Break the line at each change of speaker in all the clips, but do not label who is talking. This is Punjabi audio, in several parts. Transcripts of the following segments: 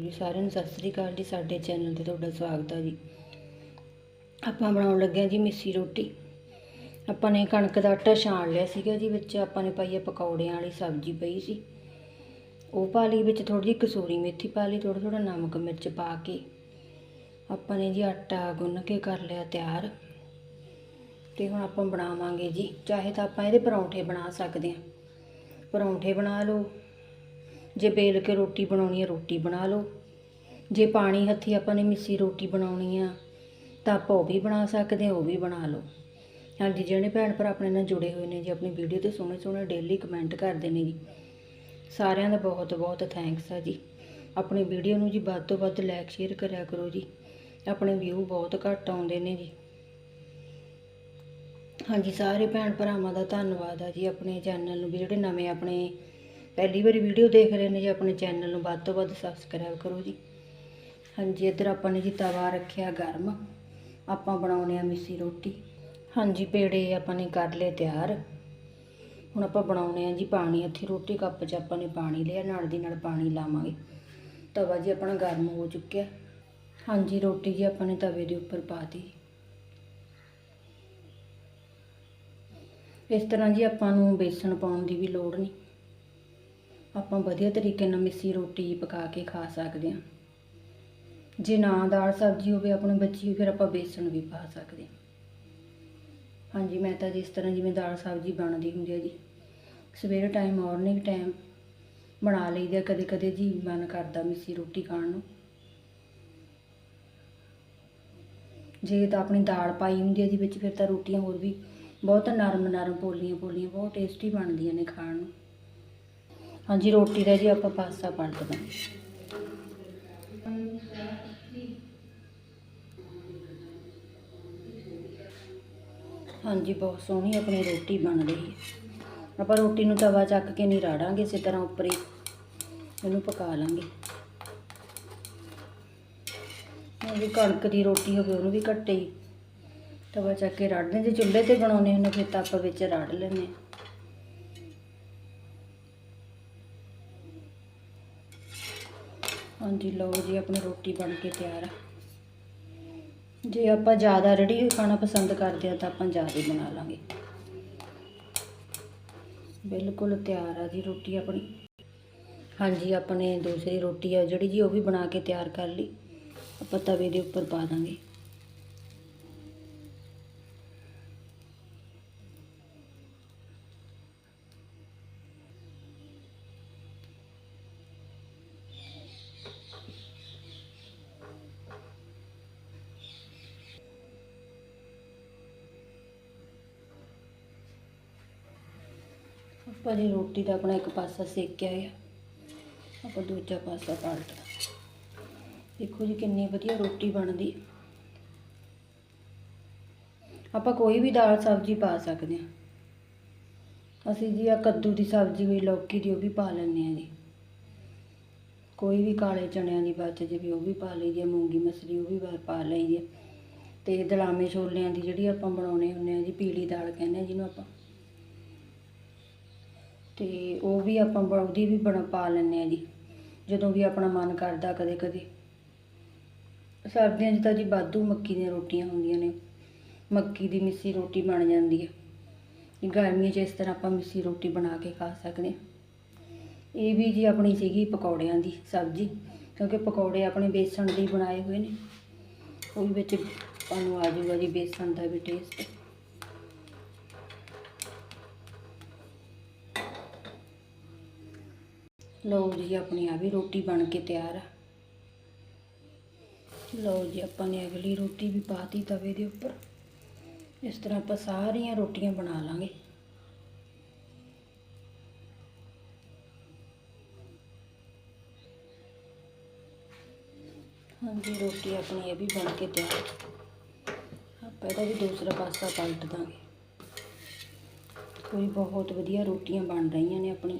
ਜੀ, ਸਾਰਿਆਂ ਨੂੰ ਸਤਿ ਸ੍ਰੀ ਅਕਾਲ ਜੀ, ਸਾਡੇ ਚੈਨਲ ਤੇ ਤੁਹਾਡਾ ਸਵਾਗਤ ਹੈ ਜੀ। ਆਪਾਂ ਬਣਾਉਣ ਲੱਗੇ ਹਾਂ ਜੀ ਮਿੱਸੀ ਰੋਟੀ। ਆਪਾਂ ਨੇ ਕਣਕ ਦਾ ਆਟਾ ਛਾਣ ਲਿਆ ਸੀਗਾ ਜੀ, ਵਿੱਚ ਆਪਾਂ ਨੇ ਪਾਈ ਆ ਪਕੌੜਿਆਂ ਵਾਲੀ ਸਬਜ਼ੀ ਪਈ ਸੀ। ਉਹ ਪਾ ਲਈ, ਵਿੱਚ ਥੋੜੀ ਜਿਹੀ ਕਸੂਰੀ ਮੇਥੀ ਪਾ ਲਈ ਥੋੜਾ ਥੋੜਾ ਨਮਕ ਮਿਰਚ ਪਾ ਕੇ। ਆਪਾਂ ਨੇ ਜੀ ਆਟਾ ਗੁੰਨ ਕੇ ਕਰ ਲਿਆ ਤਿਆਰ। ਤੇ ਹੁਣ ਆਪਾਂ ਬਣਾਵਾਂਗੇ ਜੀ, ਚਾਹੇ ਤਾਂ ਆਪਾਂ ਇਹਦੇ ਪਰੌਂਠੇ ਬਣਾ ਸਕਦੇ ਹਾਂ। ਪਰੌਂਠੇ ਬਣਾ ਲਓ ਜੇ ਬੇਲ ਕੇ ਰੋਟੀ ਬਣਾਉਣੀ ਹੈ ਰੋਟੀ ਬਣਾ ਲਓ। ਜੇ ਪਾਣੀ ਹੱਥੀ ਆਪਾਂ ਨੇ ਮਿੱਸੀ ਰੋਟੀ ਬਣਾਉਣੀ ਆ, ਤਾਂ ਆਪਾਂ ਉਹ ਵੀ ਬਣਾ ਸਕਦੇ ਹਾਂ ਉਹ ਵੀ ਬਣਾ ਲਓ। ਹਾਂਜੀ, ਜਿਹੜੇ ਭੈਣ ਭਰਾ ਆਪਣੇ ਨਾਲ ਜੁੜੇ ਹੋਏ ਨੇ ਜੀ, ਆਪਣੀ ਵੀਡੀਓ ਤੇ ਸੋਹਣੇ ਸੋਹਣੇ ਡੇਲੀ ਕਮੈਂਟ ਕਰਦੇ ਨੇ ਜੀ। ਸਾਰਿਆਂ ਦਾ ਬਹੁਤ ਬਹੁਤ ਥੈਂਕਸ ਆ ਜੀ। ਆਪਣੀ ਵੀਡੀਓ ਨੂੰ ਜੀ ਵੱਧ ਤੋਂ ਵੱਧ ਲਾਈਕ ਸ਼ੇਅਰ ਕਰਿਆ ਕਰੋ ਜੀ। ਆਪਣੇ ਵਿਊ ਬਹੁਤ ਘੱਟ ਆਉਂਦੇ ਨੇ ਜੀ। ਹਾਂਜੀ, ਸਾਰੇ ਭੈਣ ਭਰਾਵਾਂ ਦਾ ਧੰਨਵਾਦ ਆ ਜੀ, ਆਪਣੇ ਚੈਨਲ ਨੂੰ ਵੀ, ਜਿਹੜੇ ਨਵੇਂ ਆਪਣੇ ਪਹਿਲੀ ਵਾਰੀ ਵੀਡੀਓ ਦੇਖ ਰਹੇ ਨੇ ਜੀ ਆਪਣੇ ਚੈਨਲ ਨੂੰ, ਵੱਧ ਤੋਂ ਵੱਧ ਸਬਸਕ੍ਰਾਈਬ ਕਰੋ ਜੀ। ਹਾਂਜੀ, ਇੱਧਰ ਆਪਾਂ ਨੇ ਜੀ ਤਵਾ ਰੱਖਿਆ ਗਰਮ। ਆਪਾਂ ਬਣਾਉਣੇ ਆ ਮਿੱਸੀ ਰੋਟੀ। ਹਾਂਜੀ, ਪੇੜੇ ਆਪਾਂ ਨੇ ਕਰ ਲਏ ਤਿਆਰ। ਹੁਣ ਆਪਾਂ ਬਣਾਉਣੇ ਆ ਜੀ ਪਾਣੀ, ਇੱਥੇ ਰੋਟੀ ਕੱਪ 'ਚ ਆਪਾਂ ਨੇ ਪਾਣੀ ਲਿਆ, ਨਾਲ ਦੀ ਨਾਲ ਪਾਣੀ ਲਾਵਾਂਗੇ। ਤਵਾ ਜੀ ਆਪਣਾ ਗਰਮ ਹੋ ਚੁੱਕਿਆ। ਹਾਂਜੀ, ਰੋਟੀ ਜੀ ਆਪਾਂ ਨੇ ਤਵੇ ਦੇ ਉੱਪਰ ਪਾ ਦਿੱਤੀ ਇਸ ਤਰ੍ਹਾਂ ਜੀ ਆਪਾਂ ਨੂੰ ਬੇਸਣ ਪਾਉਣ ਦੀ ਵੀ ਲੋੜ ਨਹੀਂ। ਆਪਾਂ ਵਧੀਆ ਤਰੀਕੇ ਨਾਲ ਮਿੱਸੀ ਰੋਟੀ ਪਕਾ ਕੇ ਖਾ ਸਕਦੇ ਹਾਂ। ਜੇ ਨਾ ਦਾਲ ਸਬਜ਼ੀ ਹੋਵੇ ਆਪਣੇ ਬੱਚੀ ਫਿਰ ਆਪਾਂ ਬੇਸਣ ਵੀ ਪਾ ਸਕਦੇ ਹਾਂ। ਹਾਂਜੀ, ਮੈਂ ਤਾਂ ਜਿਸ ਤਰ੍ਹਾਂ ਜਿਵੇਂ ਦਾਲ ਸਬਜ਼ੀ ਬਣਦੀ ਹੁੰਦੀ ਹੈ ਜੀ। ਸਵੇਰੇ ਟਾਈਮ ਮਾਰਨਿੰਗ ਟਾਈਮ ਬਣਾ ਲਈਦਾ ਕਦੇ ਕਦੇ ਜੀ ਮਨ ਕਰਦਾ ਮਿੱਸੀ ਰੋਟੀ ਖਾਣ ਨੂੰ। ਜੇ ਤਾਂ ਆਪਣੀ ਦਾਲ ਪਾਈ ਹੁੰਦੀ ਹੈ ਜੀ ਵਿੱਚ, ਫਿਰ ਤਾਂ ਰੋਟੀਆਂ ਹੋਰ ਵੀ ਬਹੁਤ ਨਰਮ ਨਰਮ ਪੋਲੀਆਂ ਪੋਲੀਆਂ ਬਹੁਤ ਟੇਸਟੀ ਬਣਦੀਆਂ ਨੇ ਖਾਣ ਨੂੰ। ਹਾਂਜੀ, ਰੋਟੀ ਦਾ ਜੀ ਆਪਾਂ ਪਾਸਾ ਪਲਟ ਦਾਂਗੇ ਹਾਂਜੀ, ਬਹੁਤ ਸੋਹਣੀ ਆਪਣੀ ਰੋਟੀ ਬਣ ਰਹੀ ਹੈ। ਆਪਾਂ ਰੋਟੀ ਨੂੰ ਤਵਾ ਚੱਕ ਕੇ ਨਹੀਂ ਰਾੜਾਂਗੇ, ਇਸੇ ਤਰ੍ਹਾਂ ਉੱਪਰ ਹੀ ਇਹਨੂੰ ਪਕਾ ਲਾਂਗੇ। ਜੇ ਕਣਕ ਦੀ ਰੋਟੀ ਹੋਵੇ, ਉਹਨੂੰ ਵੀ ਘੱਟੇ ਹੀ ਤਵਾ ਚੱਕ ਕੇ ਰਾੜਦੇ ਜੇ ਚੁੱਲ੍ਹੇ ਤੇ ਬਣਾਉਣੇ ਹੁੰਦੇ, ਫਿਰ ਤਾਂ ਆਪਾਂ ਵਿੱਚ ਰਾੜ ਲੈਂਦੇ ਹਾਂਜੀ, ਲਓ ਜੀ, ਆਪਣੀ ਰੋਟੀ ਬਣ ਕੇ ਤਿਆਰ ਆ। ਜੇ ਆਪਾਂ ਜ਼ਿਆਦਾ ਰੜੀ ਹੋਈ ਖਾਣਾ ਪਸੰਦ ਕਰਦੇ ਆ ਤਾਂ ਆਪਾਂ ਜ਼ਿਆਦਾ ਬਣਾ ਲਾਂਗੇ। ਬਿਲਕੁਲ ਤਿਆਰ ਆ ਜੀ ਰੋਟੀ ਆਪਣੀ। ਹਾਂਜੀ, ਆਪਣੇ ਦੂਸਰੀ ਰੋਟੀ ਆ ਜਿਹੜੀ ਜੀ, ਉਹ ਵੀ ਬਣਾ ਕੇ ਤਿਆਰ ਕਰ ਲਈ। ਆਪਾਂ ਤਵੇ ਦੇ ਉੱਪਰ ਪਾ ਦਾਂਗੇ। ਆਪਾਂ ਜੀ ਰੋਟੀ ਦਾ ਆਪਣਾ ਇੱਕ ਪਾਸਾ ਸੇਕਿਆ ਆ। ਆਪਾਂ ਦੂਜਾ ਪਾਸਾ ਪਲਟਦਾ ਦੇਖੋ ਜੀ ਕਿੰਨੀ ਵਧੀਆ ਰੋਟੀ ਬਣਦੀ। ਆਪਾਂ ਕੋਈ ਵੀ ਦਾਲ ਸਬਜ਼ੀ ਪਾ ਸਕਦੇ ਹਾਂ ਅਸੀਂ ਜੀ ਆ ਕੱਦੂ ਦੀ ਸਬਜ਼ੀ ਹੋਈ, ਲੌਕੀ ਦੀ, ਉਹ ਵੀ ਪਾ ਲੈਂਦੇ ਹਾਂ ਜੀ। ਕੋਈ ਵੀ ਕਾਲੇ ਚਣਿਆਂ ਦੀ ਬਚ ਜੇ ਉਹ ਵੀ ਪਾ ਲਈਦੀ ਆ, ਮੂੰਗੀ ਮਸਰੀ ਉਹ ਵੀ ਪਾ- ਪਾ ਲਈਦੀ ਆ। ਤੇ ਦਲਾਮੇ ਛੋਲਿਆਂ ਦੀ ਜਿਹੜੀ ਆਪਾਂ ਬਣਾਉਣੇ ਹੁੰਦੇ ਆ ਜੀ, ਪੀਲੀ ਦਾਲ ਕਹਿੰਦੇ ਆ ਜਿਹਨੂੰ ਆਪਾਂ। ਤੇ ਉਹ ਵੀ ਆਪਾਂ ਉਹਦੀ ਵੀ ਬਣਾ, ਪਾ ਲੈਂਦੇ ਆ ਜੀ, ਜਦੋਂ ਵੀ ਆਪਣਾ ਮਨ ਕਰਦਾ ਕਦੇ ਕਦੇ ਸਰਦੀਆਂ 'ਚ ਤਾਂ ਜੀ ਵਾਧੂ ਮੱਕੀ ਦੀਆਂ ਰੋਟੀਆਂ ਹੁੰਦੀਆਂ ਨੇ, ਮੱਕੀ ਦੀ ਮਿੱਸੀ ਰੋਟੀ ਬਣ ਜਾਂਦੀ ਹੈ ਗਰਮੀਆਂ 'ਚ ਇਸ ਤਰ੍ਹਾਂ ਆਪਾਂ ਮਿੱਸੀ ਰੋਟੀ ਬਣਾ ਕੇ ਖਾ ਸਕਦੇ ਹਾਂ। ਇਹ ਵੀ ਜੀ ਆਪਣੀ ਸੀਗੀ ਪਕੌੜਿਆਂ ਦੀ ਸਬਜ਼ੀ, ਕਿਉਂਕਿ ਪਕੌੜੇ ਆਪਣੇ ਬੇਸਣ ਦੇ ਬਣਾਏ ਹੋਏ ਨੇ। ਉਹ ਵਿੱਚ ਤੁਹਾਨੂੰ ਆ ਜਾਊਗਾ ਜੀ, ਬੇਸਣ ਦਾ ਵੀ ਟੇਸਟ ਲਓ ਜੀ, ਆਪਣੀ ਆ ਵੀ ਰੋਟੀ ਬਣ ਕੇ ਤਿਆਰ ਆ। ਲਓ ਜੀ, ਆਪਾਂ ਨੇ ਅਗਲੀ ਰੋਟੀ ਵੀ ਪਾਤੀ ਤਵੇ ਦੇ ਉੱਪਰ। ਇਸ ਤਰ੍ਹਾਂ ਆਪਾਂ ਸਾਰੀਆਂ ਰੋਟੀਆਂ ਬਣਾ ਲਾਂਗੇ। ਹਾਂਜੀ, ਰੋਟੀ ਆਪਣੀ ਇਹ ਵੀ ਬਣ ਕੇ ਤਿਆਰ ਆਪਾਂ ਇਹਦਾ ਵੀ ਦੂਸਰਾ ਪਾਸਾ ਪਲਟ ਦਾਂਗੇ। ਕੋਈ ਬਹੁਤ ਵਧੀਆ ਰੋਟੀਆਂ ਬਣ ਰਹੀਆਂ ਨੇ ਆਪਣੀ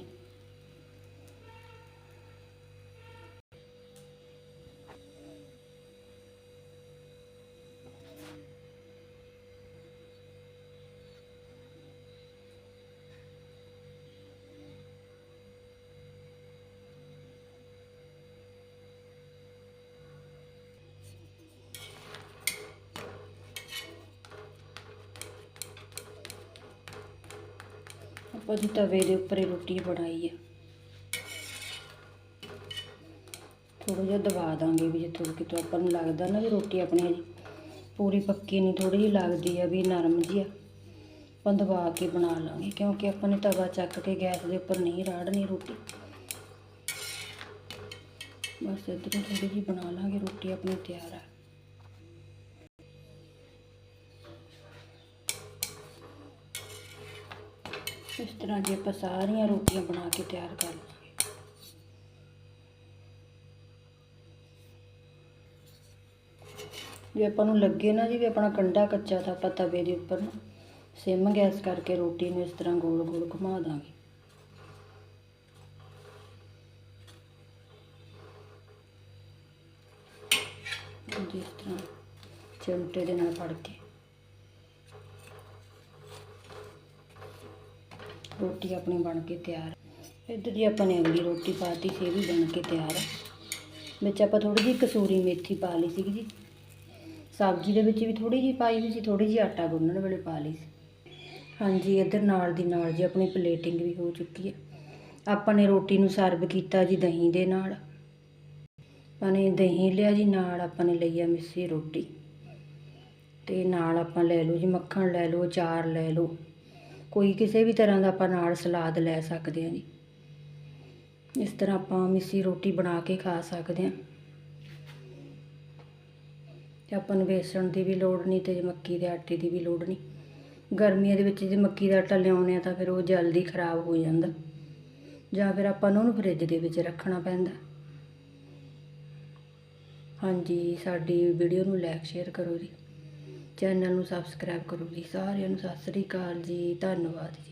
ਆਪਾਂ ਜੀ ਤਵੇ ਦੇ ਉੱਪਰ ਹੀ ਰੋਟੀ ਬਣਾਈ ਹੈ ਥੋੜਾ ਜਿਹਾ ਦਬਾ ਦਾਂਗੇ ਵੀ ਜੇ ਥੋੜਾ ਕਿਤੋਂ ਆਪਾਂ ਨੂੰ ਲੱਗਦਾ ਨਾ ਵੀ ਰੋਟੀ ਆਪਣੀ ਹਜੇ ਪੂਰੀ ਪੱਕੀ ਨਹੀਂ ਥੋੜੀ ਜਿਹੀ ਲੱਗਦੀ ਆ ਵੀ ਨਰਮ ਜਿਹੀ ਆ। ਆਪਾਂ ਦਬਾ ਕੇ ਬਣਾ ਲਾਂਗੇ ਕਿਉਂਕਿ ਆਪਾਂ ਨੇ ਤਵਾ ਚੱਕ ਕੇ ਗੈਸ ਦੇ ਉੱਪਰ ਨਹੀਂ ਰਾੜਨੀ ਰੋਟੀ। ਬਸ ਇੱਧਰੋਂ ਥੋੜੀ ਜਿਹੀ ਬਣਾ ਲਾਂਗੇ, ਰੋਟੀ ਆਪਣੀ ਤਿਆਰ ਆ। ਇਸ ਤਰ੍ਹਾਂ ਜੇ ਆਪਾਂ ਸਾਰੀਆਂ ਰੋਟੀਆਂ ਬਣਾ ਕੇ ਤਿਆਰ ਕਰ ਲਾਂਗੇ ਜੇ ਆਪਾਂ ਨੂੰ ਲੱਗੇ ਨਾ ਜੀ ਵੀ ਆਪਣਾ ਕੰਡਾ ਕੱਚਾ ਤਾਂ ਆਪਾਂ ਤਵੇ ਦੇ ਉੱਪਰ ਨਾ ਸਿਮ ਗੈਸ ਕਰਕੇ ਰੋਟੀ ਨੂੰ ਇਸ ਤਰ੍ਹਾਂ ਗੋਲ ਗੋਲ ਘੁਮਾ ਦਾਂਗੇ। ਜਿਸ ਤਰ੍ਹਾਂ ਚਮਟੇ ਦੇ ਨਾਲ ਫੜ ਕੇ। ਰੋਟੀ ਆਪਣੀ ਬਣ ਕੇ ਤਿਆਰ। ਇੱਧਰ ਜੀ ਆਪਾਂ ਨੇ ਅਗਲੀ ਰੋਟੀ ਪਾਤੀ ਸੀ ਇਹ ਵੀ ਬਣ ਕੇ ਤਿਆਰ ਹੈ ਵਿੱਚ ਆਪਾਂ ਥੋੜੀ ਜਿਹੀ ਕਸੂਰੀ ਮੇਥੀ ਪਾ ਲਈ ਸੀਗੀ ਜੀ। ਸਬਜ਼ੀ ਦੇ ਵਿੱਚ ਵੀ ਥੋੜੀ ਜਿਹੀ ਪਾਈ ਹੋਈ ਸੀ ਥੋੜੀ ਜਿਹੀ ਆਟਾ ਗੁੰਨਣ ਵੇਲੇ ਪਾ ਲਈ ਸੀ। ਹਾਂਜੀ, ਇੱਧਰ ਨਾਲ ਦੀ ਨਾਲ ਜੀ ਆਪਣੀ ਪਲੇਟਿੰਗ ਵੀ ਹੋ ਚੁੱਕੀ ਹੈ। ਆਪਾਂ ਨੇ ਰੋਟੀ ਨੂੰ ਸਰਵ ਕੀਤਾ ਜੀ ਦਹੀਂ ਦੇ ਨਾਲ। ਆਪਾਂ ਨੇ ਦਹੀਂ ਲਿਆ ਜੀ, ਨਾਲ ਆਪਾਂ ਨੇ ਲਈ ਆ ਮਿੱਸੀ ਰੋਟੀ। ਤੇ ਨਾਲ ਆਪਾਂ ਲੈ ਲਓ ਜੀ, ਮੱਖਣ ਲੈ ਲਓ, ਅਚਾਰ ਲੈ ਲਓ। ਕੋਈ ਕਿਸੇ ਵੀ ਤਰ੍ਹਾਂ ਦਾ ਆਪਾਂ ਨਾਲ ਸਲਾਦ ਲੈ ਸਕਦੇ ਹਾਂ ਜੀ। ਇਸ ਤਰ੍ਹਾਂ ਆਪਾਂ ਮਿੱਸੀ ਰੋਟੀ ਬਣਾ ਕੇ ਖਾ ਸਕਦੇ ਹਾਂ। ਤੇ ਆਪਾਂ ਨੂੰ ਬੇਸਣ ਦੀ ਵੀ ਲੋੜ ਨਹੀਂ ਤੇ ਮੱਕੀ ਦੇ ਆਟੇ ਦੀ ਵੀ ਲੋੜ ਨਹੀਂ। ਗਰਮੀਆਂ ਦੇ ਵਿੱਚ ਜੇ ਮੱਕੀ ਦਾ ਆਟਾ ਲਿਆਉਂਦੇ ਆ ਤਾਂ ਫਿਰ ਉਹ ਜਲਦੀ ਖਰਾਬ ਹੋ ਜਾਂਦਾ। ਜਾਂ ਫਿਰ ਆਪਾਂ ਨੂੰ ਉਹਨੂੰ ਫਰਿੱਜ ਦੇ ਵਿੱਚ ਰੱਖਣਾ ਪੈਂਦਾ। ਹਾਂਜੀ, ਸਾਡੀ ਵੀਡੀਓ ਨੂੰ ਲਾਈਕ ਸ਼ੇਅਰ ਕਰੋ ਜੀ। ਚੈਨਲ ਨੂੰ ਸਬਸਕ੍ਰਾਈਬ ਕਰੋ ਜੀ ਸਾਰਿਆਂ ਨੂੰ ਸਤਿ ਸ੍ਰੀ ਅਕਾਲ ਜੀ ਧੰਨਵਾਦ ਜੀ।